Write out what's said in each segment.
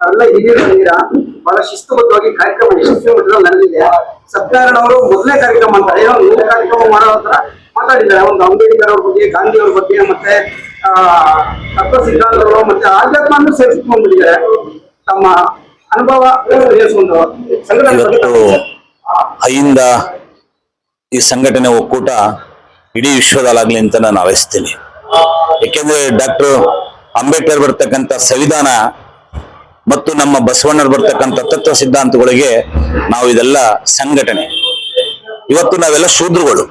ಅವೆಲ್ಲ ಹಿರಿಯರು ಬಂದಿರಾ? ಬಹಳ ಶಿಸ್ತುಬದ್ಧವಾಗಿ ಕಾರ್ಯಕ್ರಮ ಯಶಸ್ವಿ ನಡೆದಿದೆ. ಸತ್ಯನಾರಾಯಣವರು ಮೊದಲನೇ ಕಾರ್ಯಕ್ರಮ ಅಂತ ಏನೋ ಮುಂದೆ ಕಾರ್ಯಕ್ರಮ ಮಾಡೋ ಹತ್ರ ಮಾತಾಡಿದ್ದಾರೆ. ಒಂದು ಅಂಬೇಡ್ಕರ್ ಅವ್ರ ಬಗ್ಗೆ ಗಾಂಧಿ ಅವ್ರ ಬಗ್ಗೆ ಮತ್ತೆ ಆ ತತ್ವ ಸಿದ್ಧಾಂತಗಳು ಮತ್ತೆ ಆಧ್ಯಾತ್ಮ ಸೇರಿಸ್ಕೊಂಡ್ಬಿಟ್ಟಿದ್ದಾರೆ ತಮ್ಮ ಅನುಭವ ಅಹಿಂದ ಈ ಸಂಘಟನೆ ಒಕ್ಕೂಟ ಇಡೀ ವಿಶ್ವದಲ್ಲಾಗ್ಲಿ ಅಂತ ನಾನು ಹಾರೈಸ್ತೀನಿ ಯಾಕೆಂದ್ರೆ ಡಾಕ್ಟರ್ ಅಂಬೇಡ್ಕರ್ ಬರ್ತಕ್ಕಂಥ ಸಂವಿಧಾನ ಮತ್ತು ನಮ್ಮ ಬಸವಣ್ಣರು ಬರ್ತಕ್ಕಂಥ ತತ್ವ ಸಿದ್ಧಾಂತಗಳಿಗೆ ನಾವು ಇದೆಲ್ಲ ಸಂಘಟನೆ. ಇವತ್ತು ನಾವೆಲ್ಲ ಶೂದ್ರಗಳು.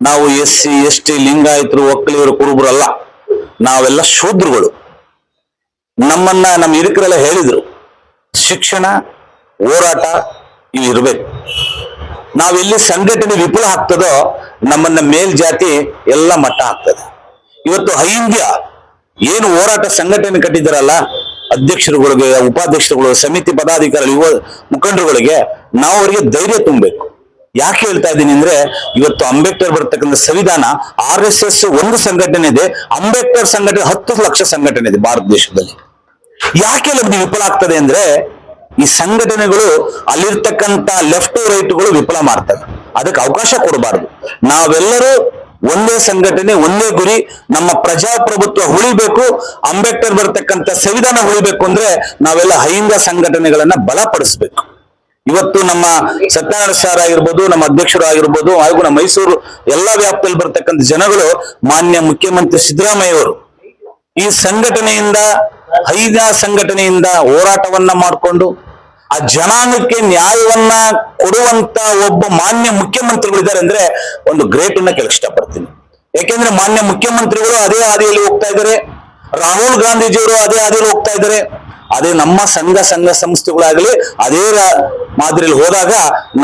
ನಾವು ಎಸ್ ಸಿ, ಎಸ್ ಟಿ, ಲಿಂಗಾಯತರು, ಒಕ್ಕಲಿಗರು, ಕುರುಬರು ಅಲ್ಲ. ನಾವೆಲ್ಲ ಶೂದ್ರಗಳು. ನಮ್ಮನ್ನ ನಮ್ಮ ಹಿರಿಕರೆಲ್ಲ ಹೇಳಿದ್ರು. ಶಿಕ್ಷಣ, ಹೋರಾಟ ಇವು ಇರಬೇಕು ನಾವೆಲ್ಲಿ ಸಂಘಟನೆ ವಿಫಲ ಆಗ್ತದೋ ನಮ್ಮನ್ನ ಮೇಲ್ಜಾತಿ ಎಲ್ಲ ಮಟ್ಟ ಆಗ್ತದೆ. ಇವತ್ತು ಅಹಿಂದ್ಯ ಏನು ಹೋರಾಟ ಸಂಘಟನೆ ಕಟ್ಟಿದ್ದಾರಲ್ಲ ಅಧ್ಯಕ್ಷರುಗಳಿಗೆ, ಉಪಾಧ್ಯಕ್ಷರುಗಳು, ಸಮಿತಿ ಪದಾಧಿಕಾರಿ ಯುವ ಮುಖಂಡರುಗಳಿಗೆ ನಾವು ಅವರಿಗೆ ಧೈರ್ಯ ತುಂಬಬೇಕು. ಯಾಕೆ ಹೇಳ್ತಾ ಇದ್ದೀನಿ ಅಂದ್ರೆ, ಇವತ್ತು ಅಂಬೇಡ್ಕರ್ ಬರ್ತಕ್ಕಂಥ ಸಂವಿಧಾನ ಆರ್ ಎಸ್ ಎಸ್ ಒಂದು ಸಂಘಟನೆ ಇದೆ, ಅಂಬೇಡ್ಕರ್ ಸಂಘಟನೆ ಹತ್ತು ಲಕ್ಷ ಸಂಘಟನೆ ಇದೆ ಭಾರತ ದೇಶದಲ್ಲಿ. ಯಾಕೆ ಲಬ್ಧಿ ವಿಫಲ ಆಗ್ತದೆ ಅಂದ್ರೆ, ಈ ಸಂಘಟನೆಗಳು ಅಲ್ಲಿರ್ತಕ್ಕಂಥ ಲೆಫ್ಟ್ ರೈಟ್ಗಳು ವಿಫಲ ಮಾಡ್ತವೆ. ಅದಕ್ಕೆ ಅವಕಾಶ ಕೊಡಬಾರದು. ನಾವೆಲ್ಲರೂ ಒಂದೇ ಸಂಘಟನೆ, ಒಂದೇ ಗುರಿ, ನಮ್ಮ ಪ್ರಜಾಪ್ರಭುತ್ವ ಉಳಿಬೇಕು, ಅಂಬೇಡ್ಕರ್ ಬರ್ತಕ್ಕಂಥ ಸಂವಿಧಾನ ಉಳಿಬೇಕು ಅಂದ್ರೆ ನಾವೆಲ್ಲ ಅಹಿಂದ ಸಂಘಟನೆಗಳನ್ನ ಬಲಪಡಿಸ್ಬೇಕು. ಇವತ್ತು ನಮ್ಮ ಸತ್ಯನಾರಾಯಣ ಸಾರ್ ಆಗಿರ್ಬೋದು, ನಮ್ಮ ಅಧ್ಯಕ್ಷರು ಆಗಿರ್ಬೋದು, ಹಾಗೂ ನಮ್ಮ ಮೈಸೂರು ಎಲ್ಲಾ ವ್ಯಾಪ್ತಿಯಲ್ಲಿ ಬರ್ತಕ್ಕಂಥ ಜನಗಳು, ಮಾನ್ಯ ಮುಖ್ಯಮಂತ್ರಿ ಸಿದ್ದರಾಮಯ್ಯ ಅವರು, ಈ ಸಂಘಟನೆಯಿಂದ ಐದ ಸಂಘಟನೆಯಿಂದ ಹೋರಾಟವನ್ನ ಮಾಡಿಕೊಂಡು ಆ ಜನಾಂಗಕ್ಕೆ ನ್ಯಾಯವನ್ನ ಕೊಡುವಂತ ಒಬ್ಬ ಮಾನ್ಯ ಮುಖ್ಯಮಂತ್ರಿಗಳಿದ್ದಾರೆ ಅಂದ್ರೆ ಒಂದು ಗ್ರೇಟ್ ಅನ್ನ ಕೇಳಕ್ ಇಷ್ಟಪಡ್ತೀನಿ. ಯಾಕೆಂದ್ರೆ ಮಾನ್ಯ ಮುಖ್ಯಮಂತ್ರಿಗಳು ಅದೇ ಹಾದಿಯಲ್ಲಿ ಹೋಗ್ತಾ ಇದ್ದಾರೆ. ರಾಹುಲ್ ಗಾಂಧೀಜಿಯವರು ಅದೇ ಹಾದಿಯಲ್ಲಿ ಹೋಗ್ತಾ ಇದ್ದಾರೆ. ಅದೇ ನಮ್ಮ ಸಂಘ ಸಂಘ ಸಂಸ್ಥೆಗಳಾಗಲಿ ಅದೇ ಮಾದರಿಯಲ್ಲಿ ಹೋದಾಗ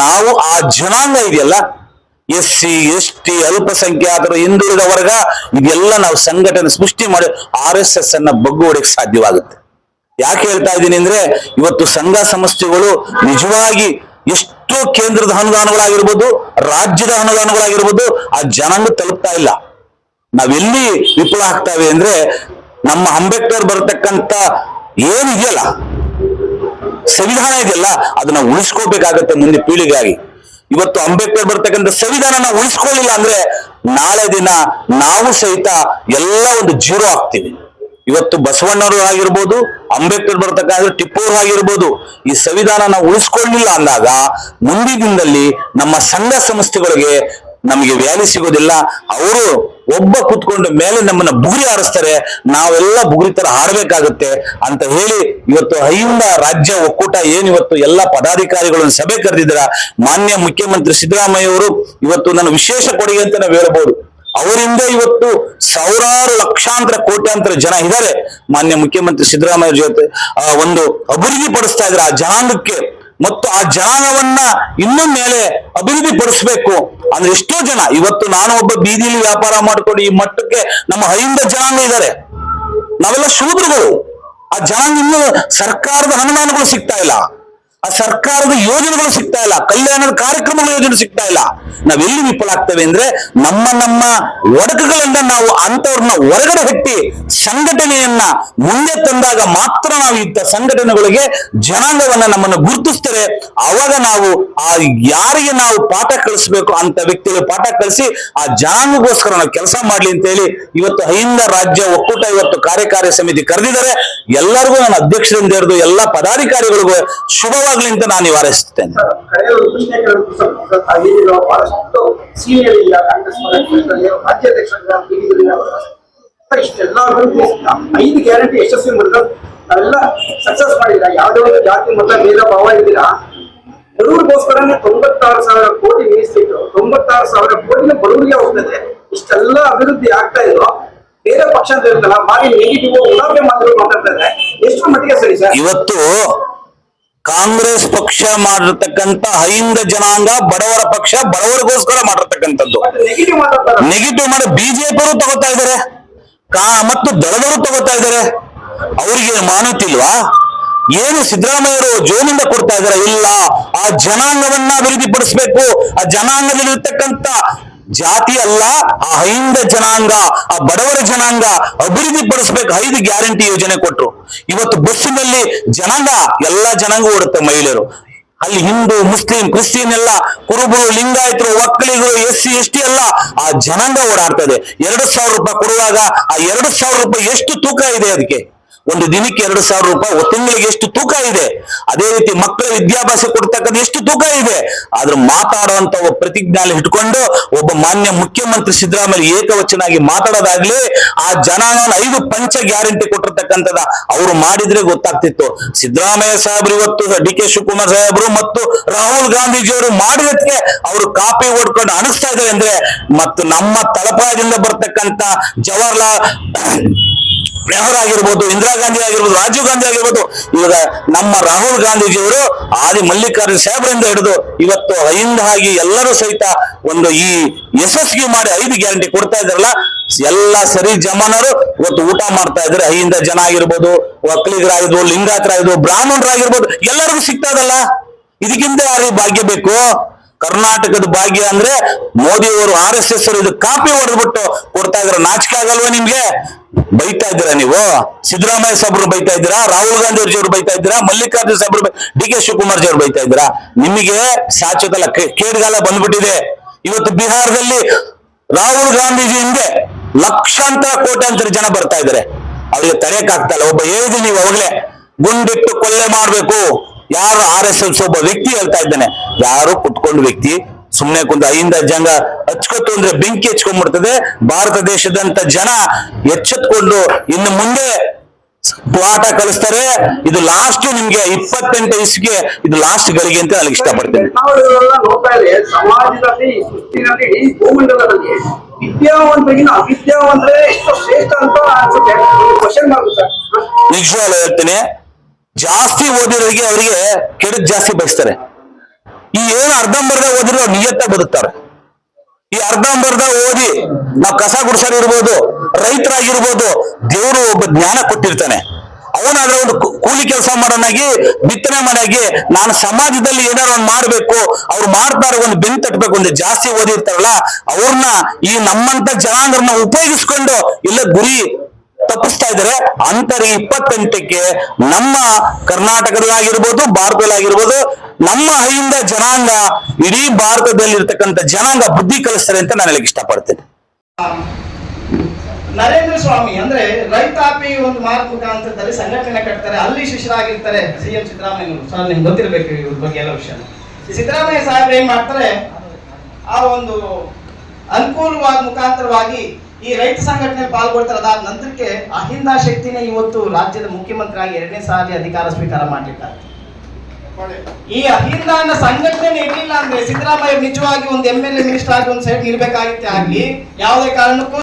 ನಾವು ಆ ಜನಾಂಗ ಇದೆಯಲ್ಲ, ಎಸ್ ಸಿ, ಎಸ್ ಟಿ, ಅಲ್ಪಸಂಖ್ಯಾತರು ಹಿಂದುಳಿದ ವರ್ಗ ಇದೆಲ್ಲ ನಾವು ಸಂಘಟನೆ ಸೃಷ್ಟಿ ಮಾಡಿ ಆರ್ ಎಸ್ ಎಸ್ ಅನ್ನ ಬಗ್ಗು ಸಾಧ್ಯವಾಗುತ್ತೆ. ಯಾಕೆ ಹೇಳ್ತಾ ಇದ್ದೀನಿ ಅಂದ್ರೆ ಇವತ್ತು ಸಂಘ ಸಂಸ್ಥೆಗಳು ನಿಜವಾಗಿ ಎಷ್ಟೋ ಕೇಂದ್ರದ ಅನುದಾನಗಳಾಗಿರ್ಬೋದು, ರಾಜ್ಯದ ಅನುದಾನಗಳಾಗಿರ್ಬೋದು, ಆ ಜನಾಂಗ ತಲುಪ್ತಾ ಇಲ್ಲ. ನಾವೆಲ್ಲಿ ವಿಫಲ ಆಗ್ತಾವೆ ಅಂದ್ರೆ ನಮ್ಮ ಅಂಬೇಡ್ಕರ್ ಬರತಕ್ಕಂತ ಏನಿದೆಯಲ್ಲ ಸಂವಿಧಾನ ಇದೆಯಲ್ಲ, ಅದನ್ನ ಉಳಿಸ್ಕೋಬೇಕಾಗತ್ತೆ ಮುಂದೆ ಪೀಳಿಗೆಯಾಗಿ. ಇವತ್ತು ಅಂಬೇಡ್ಕರ್ ಬರ್ತಕ್ಕಂಥ ಸಂವಿಧಾನನ ಉಳಿಸ್ಕೊಳ್ಳಿಲ್ಲ ಅಂದ್ರೆ ನಾಳೆ ದಿನ ನಾವು ಸಹಿತ ಎಲ್ಲ ಒಂದು ಜೀರೋ ಆಗ್ತೀವಿ. ಇವತ್ತು ಬಸವಣ್ಣವರು ಆಗಿರ್ಬೋದು ಅಂಬೇಡ್ಕರ್ ಬರ್ತಕ್ಕಂಥ ಟಿಪ್ಪೋರು ಆಗಿರ್ಬೋದು ಈ ಸಂವಿಧಾನ ನಾವು ಉಳಿಸ್ಕೊಳ್ಳಿಲ್ಲ ಅಂದಾಗ ಮುಂದಿನ ದಿನದಲ್ಲಿ ನಮ್ಮ ಸಂಘ ಸಂಸ್ಥೆಗಳಿಗೆ ನಮಗೆ ವ್ಯಾಲಿ ಸಿಗೋದಿಲ್ಲ. ಅವರು ಒಬ್ಬ ಕುತ್ಕೊಂಡು ಮೇಲೆ ನಮ್ಮನ್ನ ಬುಗುರಿ ಆಡಿಸ್ತಾರೆ ನಾವೆಲ್ಲ ಬುಗುರಿ ತರ ಹಾರಬೇಕಾಗುತ್ತೆ ಅಂತ ಹೇಳಿ ಇವತ್ತು ಅಹಿಂದ ರಾಜ್ಯ ಒಕ್ಕೂಟ ಏನ್ ಇವತ್ತು ಎಲ್ಲ ಪದಾಧಿಕಾರಿಗಳನ್ನು ಸಭೆ ಕರೆದಿದ್ದೀರ? ಮಾನ್ಯ ಮುಖ್ಯಮಂತ್ರಿ ಸಿದ್ದರಾಮಯ್ಯ ಅವರು ಇವತ್ತು ನನ್ನ ವಿಶೇಷ ಕೊಡುಗೆ ಅಂತ ನಾವು ಹೇಳ್ಬೋದು. ಅವರಿಂದ ಇವತ್ತು ಸಾವಿರಾರು ಲಕ್ಷಾಂತರ ಕೋಟ್ಯಾಂತರ ಜನ ಇದ್ದಾರೆ. ಮಾನ್ಯ ಮುಖ್ಯಮಂತ್ರಿ ಸಿದ್ದರಾಮಯ್ಯ ಜೊತೆ, ಆ, ಒಂದು ಅಭಿವೃದ್ಧಿ ಪಡಿಸ್ತಾ ಇದ್ದಾರೆ. ಆ ಜನಾಂಗಕ್ಕೆ ಮತ್ತು ಆ ಜನಾಂಗವನ್ನ ಇನ್ನೂ ಮೇಲೆ ಅಭಿವೃದ್ಧಿ ಪಡಿಸ್ಬೇಕು. ಅಂದ್ರೆ ಎಷ್ಟೋ ಜನ, ಇವತ್ತು ನಾನು ಒಬ್ಬ ಬೀದಿಲಿ ವ್ಯಾಪಾರ ಮಾಡಿಕೊಂಡು ಈ ಮಟ್ಟಕ್ಕೆ ನಮ್ಮ ಹರಿಂದ ಜನಾಂಗ ಇದ್ದಾರೆ. ನಾವೆಲ್ಲ ಶೂದ್ರಗಳು. ಆ ಜನಾಂಗ ಇನ್ನೂ ಸರ್ಕಾರದ ಅನುದಾನಗಳು ಸಿಗ್ತಾ ಇಲ್ಲ. ಆ ಸರ್ಕಾರದ ಯೋಜನೆಗಳು ಸಿಗ್ತಾ ಇಲ್ಲ, ಕಲ್ಯಾಣದ ಕಾರ್ಯಕ್ರಮಗಳ ಯೋಜನೆ ಸಿಗ್ತಾ ಇಲ್ಲ. ನಾವೆಲ್ಲಿ ವಿಫಲ ಆಗ್ತೇವೆ ಅಂದ್ರೆ ನಮ್ಮ ನಮ್ಮ ಒಡಕುಗಳಿಂದ ನಾವು ಅಂತವ್ರನ್ನ ಹೊರಗಡೆ ಹಟ್ಟಿ ಸಂಘಟನೆಯನ್ನ ಮುಂದೆ ತಂದಾಗ ಮಾತ್ರ ನಾವು ಇಂಥ ಸಂಘಟನೆಗಳಿಗೆ ಜನಾಂಗವನ್ನ ನಮ್ಮನ್ನು ಗುರುತಿಸ್ತಾರೆ. ಅವಾಗ ನಾವು ಆ ಯಾರಿಗೆ ನಾವು ಪಾಠ ಕಲಿಸ್ಬೇಕು ಅಂತ ವ್ಯಕ್ತಿಗಳು ಪಾಠ ಕಲಿಸಿ ಆ ಜನಾಂಗಗೋಸ್ಕರ ನಾವು ಕೆಲಸ ಮಾಡ್ಲಿ ಅಂತ ಹೇಳಿ ಇವತ್ತು ಅಹಿಂದ ರಾಜ್ಯ ಒಕ್ಕೂಟ ಇವತ್ತು ಕಾರ್ಯಕಾರಿ ಸಮಿತಿ ಕರೆದಿದ್ದಾರೆ. ಎಲ್ಲರಿಗೂ ನಾನು ಅಧ್ಯಕ್ಷರಿಂದ ಹಿಡಿದು ಎಲ್ಲ ಪದಾಧಿಕಾರಿಗಳಿಗೂ ಶುಭವಾಗ್ಲಿ ಅಂತ ನಾನು ನಿವಾರಿಸುತ್ತೇನೆ ಇಷ್ಟೆಲ್ಲ ಐದು ಗ್ಯಾರಂಟಿ ಯಶಸ್ವಿ ಮಾಡಿದ್ರು ನಾವೆಲ್ಲ ಸಕ್ಸಸ್ ಮಾಡಿಲ್ಲ. ಯಾವುದೇ ಒಂದು ಜಾತಿ ಮತ ಭೇದ ಭಾವ ಬಡವರಿಗೋಸ್ಕರನೇ ತೊಂಬತ್ತಾರು ಸಾವಿರ ಕೋಟಿ ಮೀಸಲಿಟ್ಟು ತೊಂಬತ್ತಾರು ಸಾವಿರ ಕೋಟಿನ ಬಡವರಿಗೆ ಹೋಗ್ತದೆ. ಇಷ್ಟೆಲ್ಲ ಅಭಿವೃದ್ಧಿ ಆಗ್ತಾ ಇದ್ರು ಬೇರೆ ಪಕ್ಷ ಅಂತ ಬಾರಿ ನೆಗೆಟಿವ್ ಉದಾಹರಣೆ ಮಾತುಗಳು ಮಾತಾಡ್ತಾ ಇದ್ದಾರೆ. ಎಷ್ಟು ಮಟ್ಟಿಗೆ ಸರಿ ಸರ್? ಇವತ್ತು ಕಾಂಗ್ರೆಸ್ ಪಕ್ಷ ಮಾಡಿರ್ತಕ್ಕಂಥ ಹೈಂದ ಜನಾಂಗ ಬಡವರ ಪಕ್ಷ ಬಡವರಿಗೋಸ್ಕರ ಮಾಡಿರ್ತಕ್ಕಂಥದ್ದು. ನೆಗೆಟಿವ್ ಮಾಡಿ ಬಿಜೆಪಿ ತಗೋತಾ ಇದ್ದಾರೆ ಮತ್ತು ದಳದವರು ತಗೋತಾ ಇದ್ದಾರೆ ಅವರಿಗೆ ಮಾನತಿಲ್ವಾ ಏನು ಸಿದ್ದರಾಮಯ್ಯರು ಜೋನಿಂದ ಕೊಡ್ತಾ ಇದಾರೆ? ಇಲ್ಲ, ಆ ಜನಾಂಗವನ್ನ ಅಭಿವೃದ್ಧಿ ಆ ಜನಾಂಗದಲ್ಲಿರ್ತಕ್ಕಂಥ ಜಾತಿ ಅಲ್ಲ, ಆ ಹೈಂದ ಜನಾಂಗ, ಆ ಬಡವರ ಜನಾಂಗ ಅಭಿವೃದ್ಧಿ ಪಡಿಸ್ಬೇಕು, ಐದು ಗ್ಯಾರಂಟಿ ಯೋಜನೆ ಕೊಟ್ಟರು ಇವತ್ತು ಬಸ್ಸಿನಲ್ಲಿ ಜನಾಂಗ, ಎಲ್ಲಾ ಜನಾಂಗ ಓಡುತ್ತೆ ಮಹಿಳೆಯರು. ಅಲ್ಲಿ ಹಿಂದೂ, ಮುಸ್ಲಿಂ, ಕ್ರಿಶ್ಚಿಯನ್ ಎಲ್ಲ, ಕುರುಬರು, ಲಿಂಗಾಯತರು, ಒಕ್ಕಲಿಗರು ಎಸ್ ಸಿ ಎಸ್ ಟಿ ಎಲ್ಲ ಆ ಜನಾಂಗ ಓಡಾಡ್ತದೆ ಎರಡು ಸಾವಿರ ರೂಪಾಯಿ ಕೊಡುವಾಗ ಆ ಎರಡು ಸಾವಿರ ರೂಪಾಯಿ ಎಷ್ಟು ತೂಕ ಇದೆ ಅದಕ್ಕೆ? ಒಂದು ದಿನಕ್ಕೆ ಎರಡು ಸಾವಿರ ರೂಪಾಯಿ ತಿಂಗಳಿಗೆ ಎಷ್ಟು ತೂಕ ಇದೆ? ಅದೇ ರೀತಿ ಮಕ್ಕಳ ವಿದ್ಯಾಭ್ಯಾಸ ಕೊಡ್ತಕ್ಕಂಥ ಎಷ್ಟು ತೂಕ ಇದೆ? ಆದ್ರೆ ಮಾತಾಡುವಂತ ಒಬ್ಬ ಪ್ರತಿಜ್ಞಾನ ಇಟ್ಕೊಂಡು ಒಬ್ಬ ಮಾನ್ಯ ಮುಖ್ಯಮಂತ್ರಿ ಸಿದ್ದರಾಮಯ್ಯ ಏಕವಚನಾಗಿ ಮಾತಾಡೋದಾಗ್ಲಿ, ಆ ಜನಾಂಗನ ಐದು ಪಂಚ ಗ್ಯಾರಂಟಿ ಕೊಟ್ಟಿರ್ತಕ್ಕಂಥದ ಅವರು ಮಾಡಿದ್ರೆ ಗೊತ್ತಾಗ್ತಿತ್ತು. ಸಿದ್ದರಾಮಯ್ಯ ಸಾಹೇಬ್ರು ಇವತ್ತು, ಡಿ ಕೆ ಶಿವಕುಮಾರ್ ಸಾಹೇಬ್ರು ಮತ್ತು ರಾಹುಲ್ ಗಾಂಧೀಜಿಯವರು ಮಾಡಿದಕ್ಕೆ ಅವರು ಕಾಪಿ ಓಡ್ಕೊಂಡು ಅನಿಸ್ತಾ ಇದ್ದಾರೆ ಅಂದ್ರೆ, ಮತ್ತು ನಮ್ಮ ತಳಪಾಯದಿಂದ ಬರ್ತಕ್ಕಂಥ ಜವಾಹರ್ಲಾಲ್ ನೆಹರು ಆಗಿರ್ಬೋದು, ಇಂದಿರಾ ಗಾಂಧಿ ಆಗಿರ್ಬೋದು, ರಾಜೀವ್ ಗಾಂಧಿ ಆಗಿರ್ಬೋದು, ಇವಾಗ ನಮ್ಮ ರಾಹುಲ್ ಗಾಂಧೀಜಿಯವರು ಆದಿ ಮಲ್ಲಿಕಾರ್ಜುನ್ ಸಾಹೇಬ್ರಿಂದ ಹಿಡಿದು ಇವತ್ತು ಹಿಂದ ಆಗಿ ಎಲ್ಲರೂ ಸಹಿತ ಒಂದು ಈ ಯಶಸ್ವಿ ಮಾಡಿ ಐದು ಗ್ಯಾರಂಟಿ ಕೊಡ್ತಾ ಇದ್ರಲ್ಲ ಎಲ್ಲ ಸರಿ ಜಮಾನರು ಇವತ್ತು ಊಟ ಮಾಡ್ತಾ ಇದ್ರೆ ಅಹಿಂದ ಜನ ಆಗಿರ್ಬೋದು ಒಕ್ಕಲಿಗರಾಗಿರ್ಬೋದು ಲಿಂಗಾಯತರಾಗಿರ್ಬೋದು ಬ್ರಾಹ್ಮಣರಾಗಿರ್ಬೋದು ಎಲ್ಲರಿಗೂ ಸಿಗ್ತಾ ಇದಲ್ಲ ಇದಕ್ಕಿಂತ ಯಾರಿಗೆ ಭಾಗ್ಯ ಬೇಕು? ಕರ್ನಾಟಕದ ಭಾಗ್ಯ ಅಂದ್ರೆ ಮೋದಿಯವರು, ಆರ್ ಎಸ್ ಎಸ್ ಇದು ಕಾಪಿ ಹೊಡೆದ್ಬಿಟ್ಟು ಕೊಡ್ತಾ ಇದ್ರ ನಾಚಿಕೆ ಆಗಲ್ವಾ ನಿಮ್ಗೆ? ಬೈತಾ ಇದ್ದೀರಾ ನೀವು? ಸಿದ್ದರಾಮಯ್ಯ ಸಾಹೇಬ್ರು ಬೈತಾ ಇದ್ದೀರಾ? ರಾಹುಲ್ ಗಾಂಧಿ ಅವ್ರು ಬೈತಾ ಇದ್ದೀರಾ? ಮಲ್ಲಿಕಾರ್ಜುನ್ ಸಾಹೇಬ್ರು ಡಿ ಕೆ ಶಿವಕುಮಾರ್ ಜಿ ಅವ್ರು ಬೈತಾ ಇದ್ದೀರಾ? ನಿಮಗೆ ಶಾಶ್ವತ ಕೇಡ್ಗಾಲ ಬಂದ್ಬಿಟ್ಟಿದೆ. ಇವತ್ತು ಬಿಹಾರದಲ್ಲಿ ರಾಹುಲ್ ಗಾಂಧೀಜಿ ಹಿಂದೆ ಲಕ್ಷಾಂತರ ಕೋಟ್ಯಾಂತರ ಜನ ಬರ್ತಾ ಇದ್ದಾರೆ. ಅವ್ರಿಗೆ ತಡೆಯಕ್ ಆಗ್ತಾ ಇಲ್ಲ. ಒಬ್ಬ ಹೇಳಿದ್ರಿ ನೀವು ಅವಾಗ್ಲೇ ಗುಂಡಿಟ್ಟು ಕೊಲ್ಲೆ ಮಾಡ್ಬೇಕು. ಯಾರು ಆರ್ ಎಸ್ ಎಸ್ ಒಬ್ಬ ವ್ಯಕ್ತಿ ಹೇಳ್ತಾ ಇದ್ದಾನೆ. ಯಾರು ಕುತ್ಕೊಂಡು ವ್ಯಕ್ತಿ ಸುಮ್ನೆ ಕುಂದ ಹಿಂದ ಜಂಗ ಹಚ್ಕೊತು ಅಂದ್ರೆ ಬೆಂಕಿ ಹಚ್ಕೊಂಡ್ಬಿಡ್ತದೆ. ಭಾರತ ದೇಶದಂತ ಜನ ಎಚ್ಚೆತ್ಕೊಂಡು ಇನ್ನು ಮುಂದೆ ಪಾಠ ಕಲಿಸ್ತಾರೆ. ಇದು ಲಾಸ್ಟ್ ನಿಮ್ಗೆ ಇಪ್ಪತ್ತೆಂಟು ವಯಸ್ಸಿಗೆ ಇದು ಲಾಸ್ಟ್ ಗಳಿಗೆ ಅಂತ ನನಗೆ ಇಷ್ಟಪಡ್ತೇನೆ. ಸಮಾಜದಲ್ಲಿ ಸೃಷ್ಟಿನಲ್ಲಿ ಭೂಮಂಡಲದಲ್ಲಿ ವಿದ್ಯಾವಂತರಿಗಿನ ಅವಿದ್ಯಾವಂತರೇ ಎಷ್ಟು ಶ್ರೇಷ್ಠ ಅಂತ ಅನ್ಸುತ್ತೆ. Question sir. ನಿಜವಾಗ್ಲೂ ಹೇಳ್ತೀನಿ. ಜಾಸ್ತಿ ಓದಿರೋರಿಗೆ ಅವರಿಗೆ ಕೆಡದ್ ಜಾಸ್ತಿ ಬಯಸ್ತಾರೆ. ಈ ಏನು ಅರ್ಧಂಬರ್ಧ ಓದಿರೋ ಅವ್ರು ನಿಯತ್ತ ಬದುಕ್ತಾರೆ. ಈ ಅರ್ಧಂಬರ್ಧ ಓದಿ ನಾವು ಕಸ ಗುಡ್ಸರ್ ಇರ್ಬೋದು, ರೈತರಾಗಿರ್ಬೋದು, ದೇವರು ಒಬ್ಬ ಜ್ಞಾನ ಕೊಟ್ಟಿರ್ತಾನೆ. ಅವನಾದ್ರೆ ಒಂದು ಕೂಲಿ ಕೆಲಸ ಮಾಡೋನಾಗಿ, ಬಿತ್ತನೆ ಮಾಡಾಗಿ, ನಾನು ಸಮಾಜದಲ್ಲಿ ಏನಾರ ಒಂದು ಮಾಡ್ಬೇಕು, ಅವ್ರು ಮಾಡ್ತಾರೆ ಒಂದು ಬೆನ್ ತಟ್ಟಬೇಕು ಒಂದು ಜಾಸ್ತಿ ಓದಿರ್ತಾರಲ್ಲ ಅವ್ರನ್ನ ಈ ನಮ್ಮಂತ ಜನಾಂಗರನ್ನ ಉಪಯೋಗಿಸ್ಕೊಂಡು ಇಲ್ಲ ಗುರಿ ತಪ್ಪಿಸ್ತಾ ಇದ್ದಾರೆ ಅಂತರ ಇಪ್ಪತ್ತೆಂಟಕ್ಕೆ ನಮ್ಮ ಕರ್ನಾಟಕದಲ್ಲಾಗಿರ್ಬೋದು, ಭಾರತದಲ್ಲಾಗಿರ್ಬೋದು ನಮ್ಮ ಅಹಿಂದ ಜನಾಂಗ, ಇಡೀ ಭಾರತದಲ್ಲಿ ಇರ್ತಕ್ಕಂಥ ಜನಾಂಗ ಬುದ್ಧಿ ಕಲಿಸ್ತಾರೆ ಅಂತ ನಾನು ಹೇಳಕ್ ಇಷ್ಟಪಡ್ತೇನೆ. ನರೇಂದ್ರ ಸ್ವಾಮಿ, ಅಂದ್ರೆ ರೈತಾಪಿ ಒಂದು ಮಾರ್ಗ ಮುಖಾಂತರದಲ್ಲಿ ಸಂಘಟನೆ ಕಟ್ತಾರೆ, ಅಲ್ಲಿ ಶಿಷ್ಯರಾಗಿರ್ತಾರೆ ಸಿ ಎಂ ಸಿದ್ದರಾಮಯ್ಯ ಸರ್, ನಿಮ್ಗೆ ಗೊತ್ತಿರ್ಬೇಕು ಇವ್ರ ಬಗ್ಗೆ ಎಲ್ಲ ವಿಷಯ. ಸಿದ್ದರಾಮಯ್ಯ ಸಾಹೇಬ್ ಏನ್ ಮಾಡ್ತಾರೆ? ಆ ಒಂದು ಅನುಕೂಲವಾದ ಮುಖಾಂತರವಾಗಿ ಈ ರೈತ ಸಂಘಟನೆ ಪಾಲ್ಗೊಳ್ತಾರೆ. ಅದಾದ ನಂತರಕ್ಕೆ ಅಹಿಂದ ಶಕ್ತಿನೇ ಇವತ್ತು ರಾಜ್ಯದ ಮುಖ್ಯಮಂತ್ರಿಯಾಗಿ ಎರಡನೇ ಸಾರಿ ಅಧಿಕಾರ ಸ್ವೀಕಾರ ಮಾಡ್ಲಿದ್ದಾರೆ ಈ ಅಹಿಂದ ಅನ್ನೋ ಸಂಘಟನೆ ಇರಲಿಲ್ಲ ಅಂದ್ರೆ ಸಿದ್ದರಾಮಯ್ಯ ನಿಜವಾಗಿ ಒಂದು ಎಂ ಎಲ್ ಎ ಮಿನಿಸ್ಟರ್ ಆಗಿ ಒಂದು ಸೈಡ್ ಇರ್ಬೇಕಾಗಿತ್ತೆ ಆಗ್ಲಿ, ಯಾವುದೇ ಕಾರಣಕ್ಕೂ